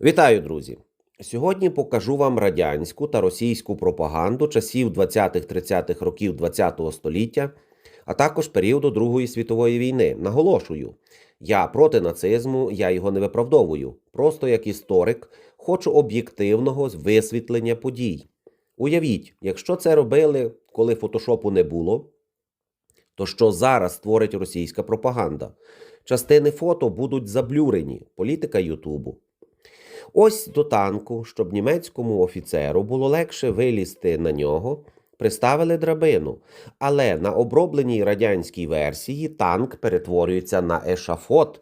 Вітаю, друзі! Сьогодні покажу вам радянську та російську пропаганду часів 20-30-х років ХХ століття, а також періоду Другої світової війни. Наголошую, я проти нацизму, я його не виправдовую. Просто як історик хочу об'єктивного висвітлення подій. Уявіть, якщо це робили, коли фотошопу не було, то що зараз створить російська пропаганда? Частини фото будуть заблюрені, політика Ютубу. Ось до танку, щоб німецькому офіцеру було легше вилізти на нього, приставили драбину. Але на обробленій радянській версії танк перетворюється на ешафот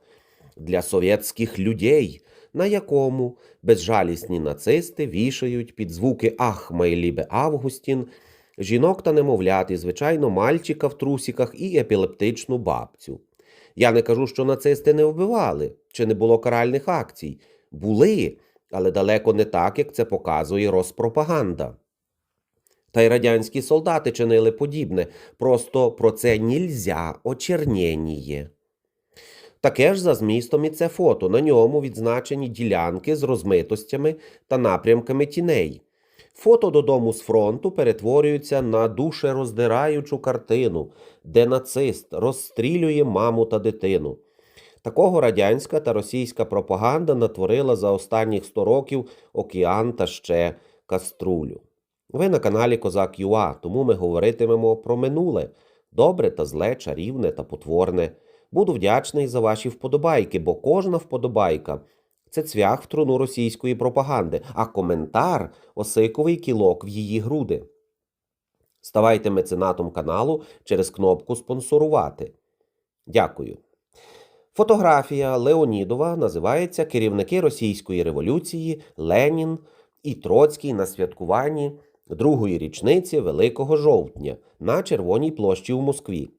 для совєтських людей, на якому безжалісні нацисти вішають під звуки Ах, майлібе Августін, жінок та немовлят, і, звичайно, мальчика в трусіках і епілептичну бабцю. Я не кажу, що нацисти не вбивали, чи не було каральних акцій. Були, але далеко не так, як це показує Роспропаганда. Та й радянські солдати чинили подібне, просто про це нільзя очернєніє. Таке ж за змістом і це фото. На ньому відзначені ділянки з розмитостями та напрямками тіней. Фото додому з фронту перетворюється на душероздираючу картину, де нацист розстрілює маму та дитину. Такого радянська та російська пропаганда натворила за останніх 100 років океан та ще каструлю. Ви на каналі Козак ЮА, тому ми говоритимемо про минуле добре та зле, чарівне та потворне. Буду вдячний за ваші вподобайки, бо кожна вподобайка це цвях в труну російської пропаганди, а коментар осиковий кілок в її груди. Ставайте меценатом каналу через кнопку спонсорувати. Дякую. Фотографія Леонідова називається Керівники Російської революції Ленін і Троцький на святкуванні другої річниці Великого жовтня на Червоній площі у Москві.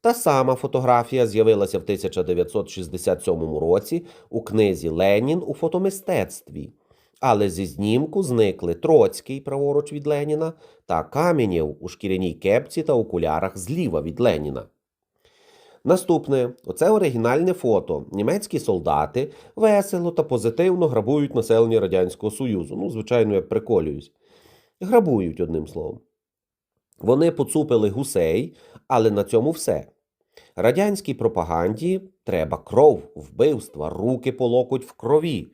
Та сама фотографія з'явилася в 1967 році у книзі Ленін у фотомистецтві. Але зі знімку зникли Троцький праворуч від Леніна та Каменєв у шкіряній кепці та окулярах зліва від Леніна. Наступне оце оригінальне фото. Німецькі солдати весело та позитивно грабують населення Радянського Союзу. Ну, звичайно, я приколююсь. Грабують одним словом. Вони поцупили гусей, але на цьому все. Радянській пропаганді треба кров, вбивства, руки по локоть в крові.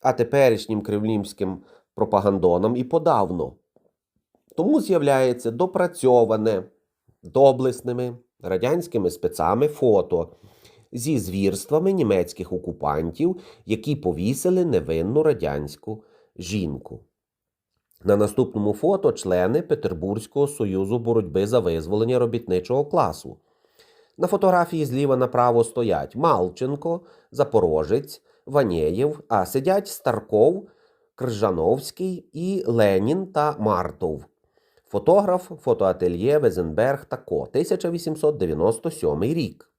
А теперішнім кремлівським пропагандонам і подавно. Тому з'являється допрацьоване доблесними радянськими спецами фото зі звірствами німецьких окупантів, які повісили невинну радянську жінку. На наступному фото члени Петербурзького союзу боротьби за визволення робітничого класу. На фотографії зліва направо стоять Малченко, Запорожець, Ванєєв, а сидять Старков, Кржановський і Ленін та Мартов. Фотограф фотоательє Везенберг та Ко, 1897 рік.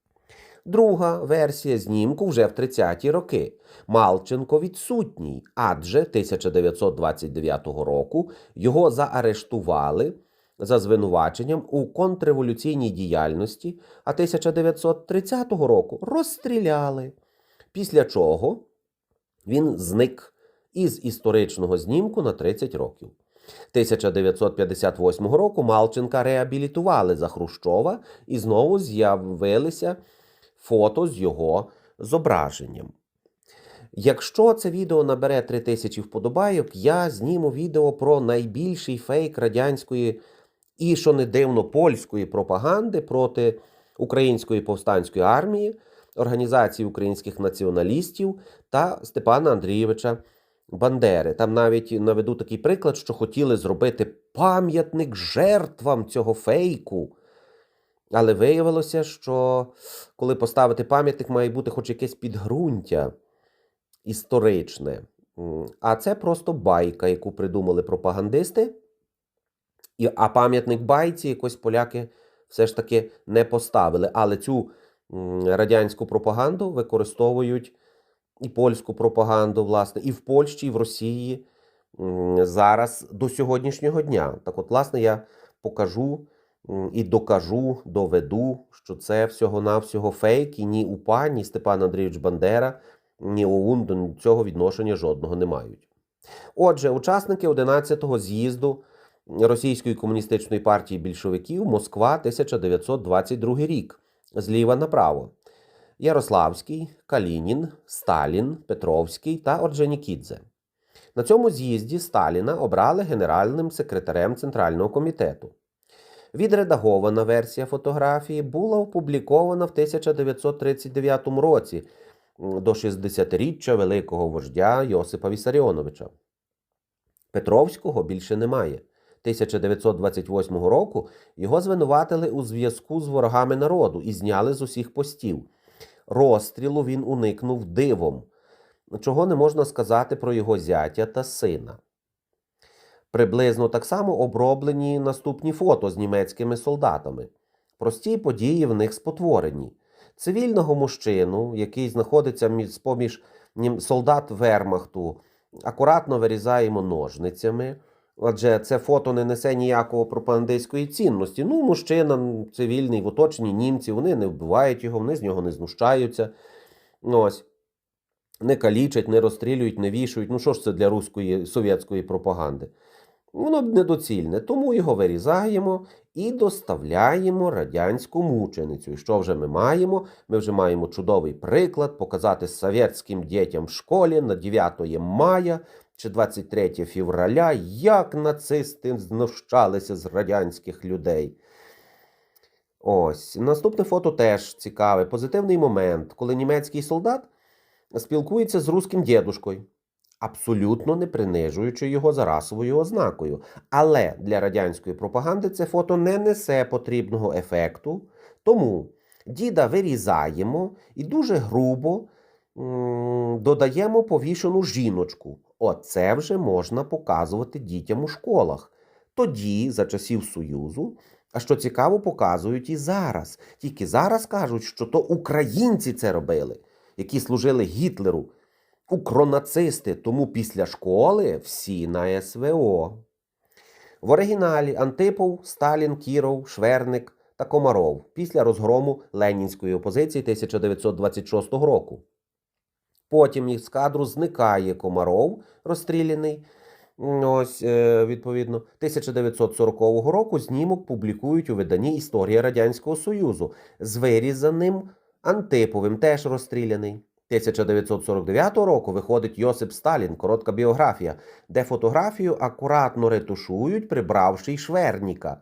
Друга версія знімку вже в 30-ті роки. Малченко відсутній, адже 1929 року його заарештували за звинуваченням у контрреволюційній діяльності, а 1930 року розстріляли. Після чого він зник із історичного знімку на 30 років. 1958 року Малченка реабілітували за Хрущова і знову з'явилися фото з його зображенням. Якщо це відео набере 3000 вподобайок, я зніму відео про найбільший фейк радянської і, що не дивно, польської пропаганди проти української повстанської армії, організації українських націоналістів та Степана Андрійовича Бандери. Там навіть наведу такий приклад, що хотіли зробити пам'ятник жертвам цього фейку. Але виявилося, що коли поставити пам'ятник, має бути хоч якесь підґрунтя історичне. А це просто байка, яку придумали пропагандисти. А пам'ятник байці якось поляки все ж таки не поставили. Але цю радянську пропаганду використовують і польську пропаганду, власне, і в Польщі, і в Росії зараз до сьогоднішнього дня. Так, от, власне, я покажу і докажу, доведу, що це всього-навсього фейк, і ні УПА, ні Степан Андрійович Бандера ні ОУН до цього відношення жодного не мають. Отже, учасники 11-го з'їзду Російської комуністичної партії більшовиків Москва 1922 рік зліва направо. Ярославський, Калінін, Сталін, Петровський та Орджонікідзе. На цьому з'їзді Сталіна обрали генеральним секретарем Центрального комітету. Відредагована версія фотографії була опублікована в 1939 році до 60-річчя великого вождя Йосипа Вісаріоновича. Петровського більше немає. 1928 року його звинуватили у зв'язку з ворогами народу і зняли з усіх постів. Розстрілу він уникнув дивом, чого не можна сказати про його зятя та сина. Приблизно так само оброблені наступні фото з німецькими солдатами. Прості події в них спотворені. Цивільного мужчину, який знаходиться між поміж солдат Вермахту, акуратно вирізаємо ножницями. Адже це фото не несе ніякого пропагандистської цінності. Ну, мужчина цивільний в оточенні німці, вони не вбивають його, вони з нього не знущаються. Ну, Ось. Не калічать, не розстрілюють, не вішають. Ну що ж це для руської совєтської пропаганди? Воно недоцільне, тому його вирізаємо і доставляємо радянську мученицю. І що вже ми маємо? Ми вже маємо чудовий приклад показати совєтським дітям в школі на 9 мая чи 23 февраля, як нацисти знущалися з радянських людей. Ось наступне фото теж цікаве. Позитивний момент, коли німецький солдат спілкується з руським дідушкою, абсолютно не принижуючи його за расовою ознакою. Але для радянської пропаганди це фото не несе потрібного ефекту. Тому діда вирізаємо і дуже грубо додаємо повішену жіночку. Оце вже можна показувати дітям у школах. Тоді, за часів Союзу, а що цікаво, показують і зараз. Тільки зараз кажуть, що то українці це робили, які служили Гітлеру, укронацисти, тому після школи всі на СВО. В оригіналі Антипов, Сталін, Кіров, Шверник та Комаров після розгрому ленінської опозиції 1926 року. Потім із кадру зникає Комаров, розстріляний. Ось, е, відповідно, 1940 року знімок публікують у виданні Історія Радянського Союзу з вирізаним Антиповим, теж розстріляний. 1949 року виходить Йосип Сталін, коротка біографія, де фотографію акуратно ретушують, прибравши й Шверніка.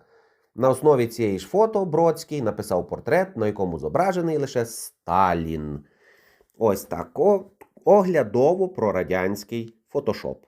На основі цієї ж фото Бродський написав портрет, на якому зображений лише Сталін. Ось так оглядово про радянський фотошоп.